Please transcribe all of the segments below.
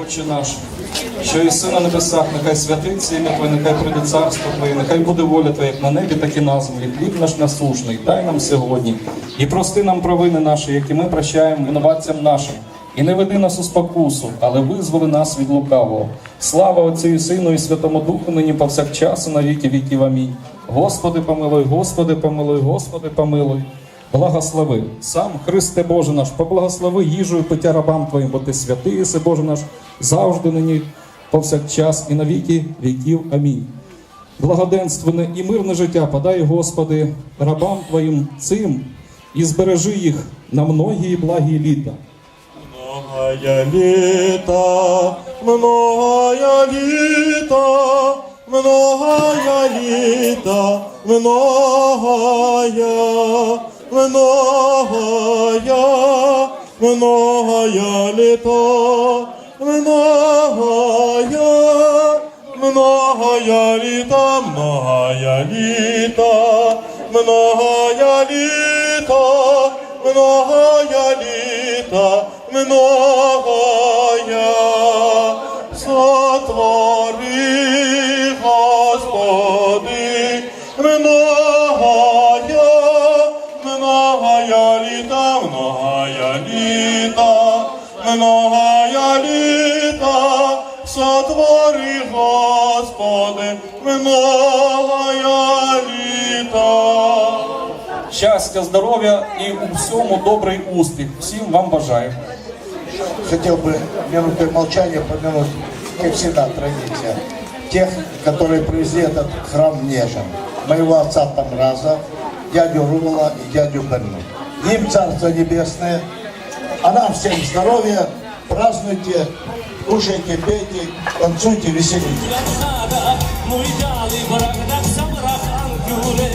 Отче наш, що єси на небесах, нехай святиться ім'я Твоє, нехай прийде царство Твоє, нехай буде воля Твоя, як на небі, так і на землі. Хліб наш насушний, дай нам сьогодні. І прости нам провини наші, які ми прощаємо винуватцям нашим. І не веди нас у спокусу, але визволи нас від лукавого. Слава Отцю Сину і Святому Духу, нині повсякчас і на віки віків. Амінь. Господи, помилуй, Господи, помилуй, Господи, помилуй. Благослови сам Христе Боже наш, поблагослови їжу і пиття рабам Твоїм, бо Ти святий, єси Боже наш, завжди нині, повсякчас і на віки віків. Амінь. Благоденственне і мирне життя подай, Господи, рабам Твоїм цим і збережи їх на многі благі літа. Многое лето, многое лето, многое лето, многое, многое, многое лето, многое, многое лето, многое лето, многое лето, многое лето, многое многое лето, сотвори, Господи, многое лето. Щастя, здоров'я і у всьому добрий успіх. Всім вам бажаю. хотел бы минутой молчания помянуть, как всегда, традиция, тех, которые привезли этот храм в Нежин. Моего отца Тамраза, дядю Рула и дядю Бенну. Им Царство Небесное, а нам всем здоровья, празднуйте, кушайте, пейте, танцуйте, веселитесь. Ramada, muy dali, bırakıdak samırak ankure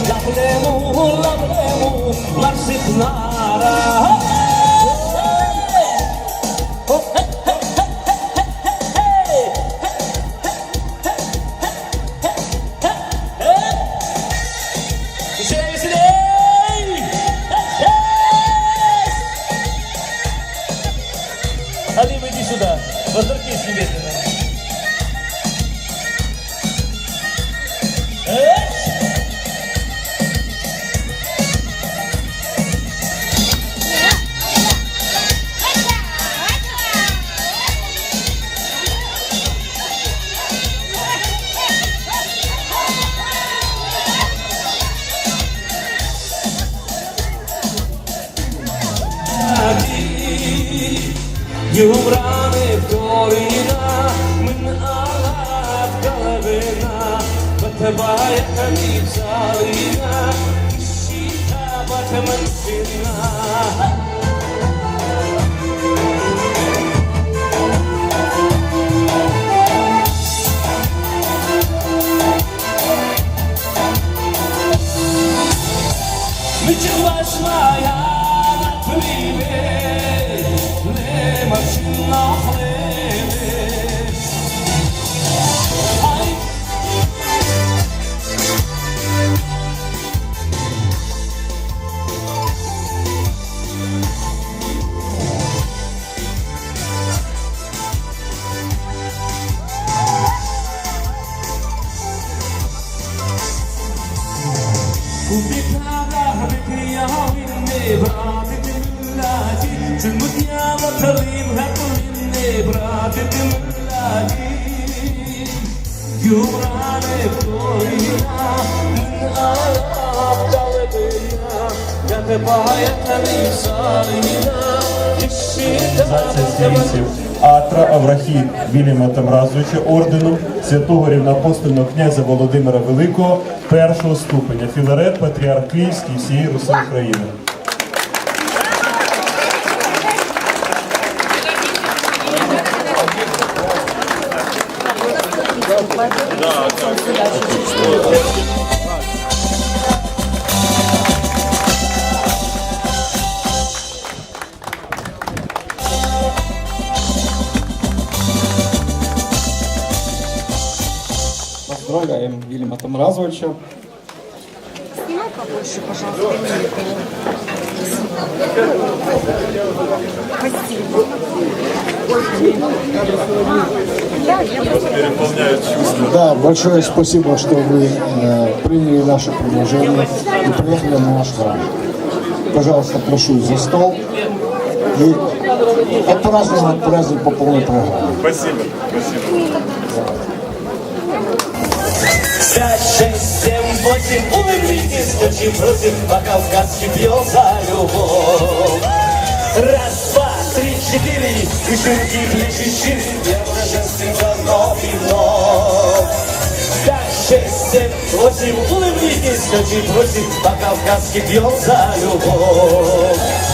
ida lablemu, lablemu, varsit وبكعبة بكيا وين براد تملاجي جمتيا وطلين هطلين براد تملاجي يومران بكورينا من آلاف دالبيا يتبع يتلي صارينا الشيطان تملاجي Атра Аврахі Вільяма Тамразовича ордену святого рівноапостольного князя Володимира Великого першого ступеня Філарет Патріарх Київський всієї Руси України. Тамразовича. Снимай побольше, пожалуйста. Спасибо. Да, большое спасибо, что вы э, приняли наше предложение и приехали на наш храм. Пожалуйста, прошу за стол и отпраздновать праздник по полной программе пять, шесть, семь, восемь, улыбнитесь, стучим против, пока в каске за любовь. Раз, два, три, четыре, и широкие плечи щит, нервно жестится вновь и вновь. Пять, шесть, семь, восемь, улыбнитесь, стучим против, пока в каске за любовь.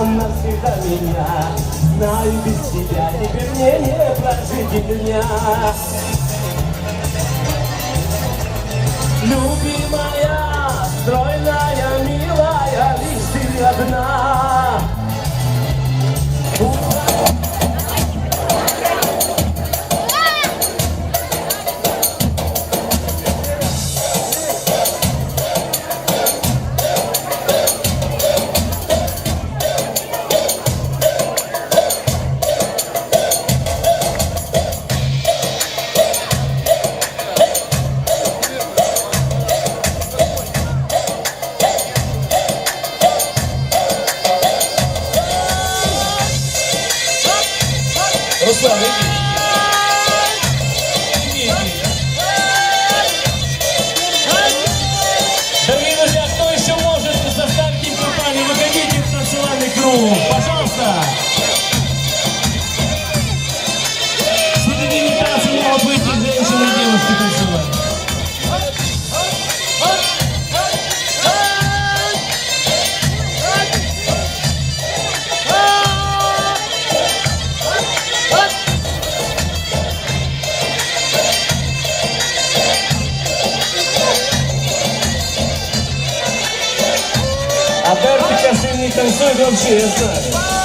Ума навсегда меня. Знаю, без тебя теперь мне не прожить и дня. Любимая, стройная, милая, лишь ты одна. Пожалуйста. 两次都要去